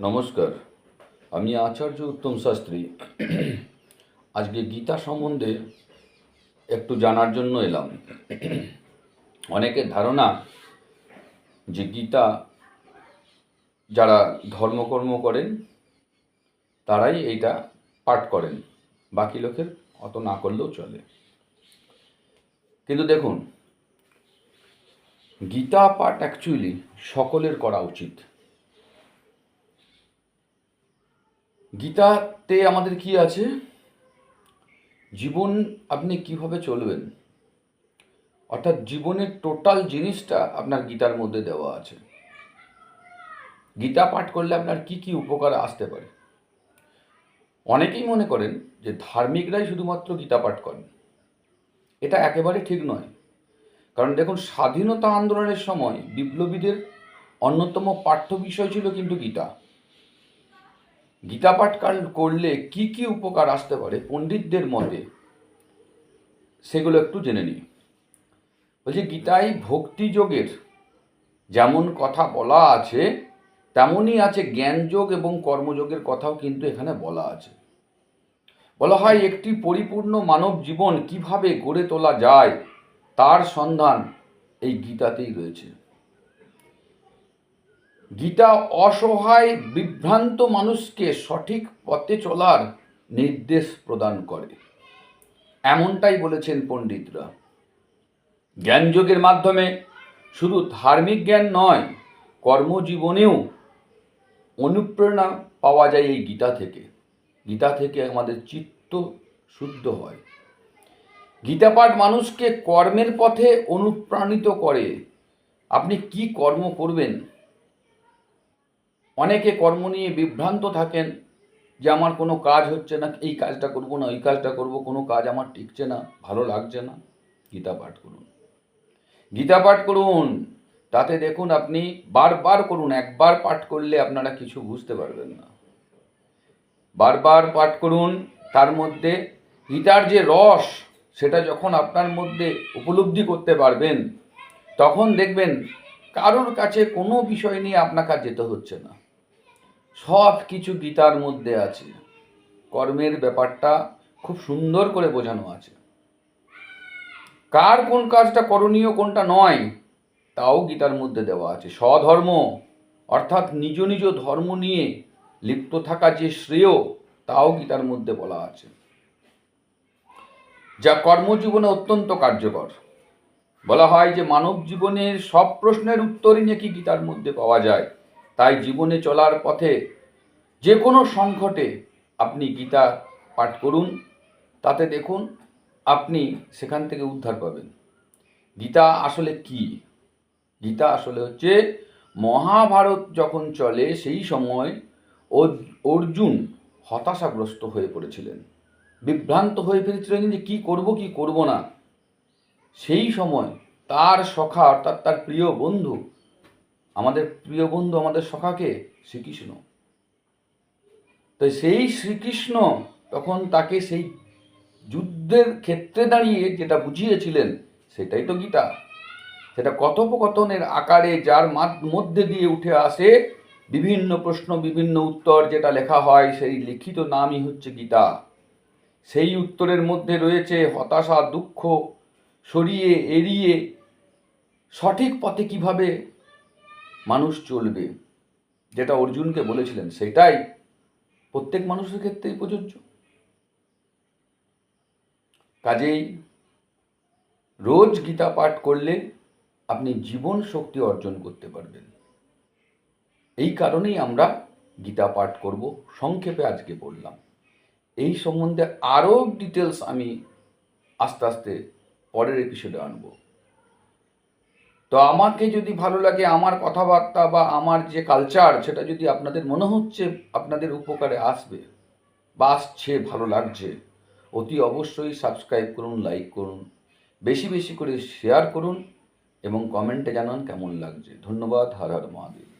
নমস্কার। আমি আচার্য উত্তম শাস্ত্রী। আজকে গীতা সম্বন্ধে একটু জানার জন্য এলাম। অনেকের ধারণা যে গীতা যারা ধর্মকর্ম করেন, তারাই এইটা পাঠ করেন। বাকি লোকের অত না করলেও চলে। কিন্তু দেখুন, গীতা পাঠ অ্যাকচুয়ালি সকলের করা উচিত। গীতাতে আমাদের কি আছে? জীবন আপনি কীভাবে চলবেন? অর্থাৎ জীবনের টোটাল জিনিসটা আপনার গীতার মধ্যে দেওয়া আছে। গীতা পাঠ করলে আপনার কি কি উপকার আসতে পারে? অনেকেই মনে করেন যে ধার্মিকরাই শুধুমাত্র গীতা পাঠ করেন। এটা একেবারে ঠিক নয়। কারণ দেখুন, স্বাধীনতা আন্দোলনের সময় বিপ্লবীদের অন্যতম পাঠ্য বিষয় ছিল কিন্তু গীতা। গীতা পাঠ করলে কি কি উপকার আসতে পারে পণ্ডিতদের মতে? সেগুলো একটু জেনে নিই। বলছি, গীতায় ভক্তিযোগের যেমন কথা বলা আছে, তেমনই আছে জ্ঞানযোগ এবং কর্মযোগের কথাও কিন্তু এখানে বলা আছে। বলা হয়, একটি পরিপূর্ণ মানব জীবন কীভাবে গড়ে তোলা যায়, তার সন্ধান এই গীতাতেই রয়েছে। গীতা অসহায়, বিভ্রান্ত মানুষকে সঠিক পথে চলার নির্দেশ প্রদান করে। এমনটাই বলেছেন পণ্ডিতরা। জ্ঞানযোগের মাধ্যমে শুধু ধার্মিক জ্ঞান নয়, কর্মজীবনেও অনুপ্রেরণা পাওয়া যায় এই গীতা থেকে। গীতা থেকে আমাদের চিত্ত শুদ্ধ হয়। গীতা পাঠ মানুষকে কর্মের পথে অনুপ্রাণিত করে। আপনি কি কর্ম করবেন? অনেকে কর্ম নিয়ে বিভ্রান্ত থাকেন যে আমার কোনো কাজ হচ্ছে না, এই কাজটা করব না, ওই কাজটা করব, কোনো কাজ আমার টিকছে না, ভালো লাগছে না। গীতা পাঠ করুন। গীতা পাঠ করুন, তাতে দেখুন আপনি বারবার করুন, একবার পাঠ করলে আপনারা কিছু বুঝতে পারবেন না। বারবার পাঠ করুন, তার মধ্যে গীতার যে রস, সেটা যখন আপনার মধ্যে উপলব্ধি করতে পারবেন, তখন দেখবেন কারোর কাছে কোনো বিষয় নিয়ে আপনাকে আর যেতে হচ্ছে না। সব কিছু গীতার মধ্যে আছে। কর্মের ব্যাপারটা খুব সুন্দর করে বোঝানো আছে। কার কোন কাজটা করণীয়, কোনটা নয়, তাও গীতার মধ্যে দেওয়া আছে। স্বধর্ম, অর্থাৎ নিজ নিজ ধর্ম নিয়ে লিপ্ত থাকা যে শ্রেয়, তাও গীতার মধ্যে বলা আছে। যা কর্মজীবনে অত্যন্ত কার্যকর। বলা হয় যে মানব জীবনের সব প্রশ্নের উত্তরই নাকি গীতার মধ্যে পাওয়া যায়। তাই জীবনে চলার পথে যে কোনো সংকটে আপনি গীতা পাঠ করুন, তাতে দেখুন আপনি সেখান থেকে উদ্ধার পাবেন। গীতা আসলে কি? গীতা আসলে হচ্ছে মহাভারত যখন চলে, সেই সময় অর্জুন হতাশাগ্রস্ত হয়ে পড়েছিলেন। বিভ্রান্ত হয়ে ফেলেছিলেন যে কি করব কি করব না। সেই সময় তার সখা, অর্থাৎ তার প্রিয় বন্ধু আমাদের প্রিয় বন্ধু, আমাদের সখাকে শ্রীকৃষ্ণ। তো সেই শ্রীকৃষ্ণ তখন তাকে সেই যুদ্ধের ক্ষেত্রে দাঁড়িয়ে যেটা বুঝিয়েছিলেন, সেটাই তো গীতা। সেটা কথোপকথনের আকারে যার মাধ- মধ্যে দিয়ে উঠে আসে বিভিন্ন প্রশ্ন, বিভিন্ন উত্তর, যেটা লেখা হয়, সেই লিখিত নামই হচ্ছে গীতা। সেই উত্তরের মধ্যে রয়েছে হতাশা, দুঃখ, সরিয়ে, এড়িয়ে সঠিক পথে কীভাবে মানুষ চলবে, যেটা অর্জুনকে বলেছিলেন, সেটাই প্রত্যেক মানুষের ক্ষেত্রেই প্রযোজ্য। কাজেই রোজ গীতা পাঠ করলে আপনি জীবন শক্তি অর্জন করতে পারবেন। এই কারণেই আমরা গীতা পাঠ করব, সংক্ষেপে আজকে বললাম। এই সম্বন্ধে আরও ডিটেলস আমি আস্তে আস্তে পরের এপিসোডে আনব। তো আমাকে যদি ভালো লাগে আমার কথাবার্তা বা আমার যে কালচার সেটা যদি আপনাদের মনে হচ্ছে আপনাদের উপকারে আসবে বা আসছে, ভালো লাগছে, অতি অবশ্যই সাবস্ক্রাইব করুন লাইক করুন, বেশি বেশি করে শেয়ার করুন এবং কমেন্টে জানান কেমন লাগছে। ধন্যবাদ, হর হর মহাদেব।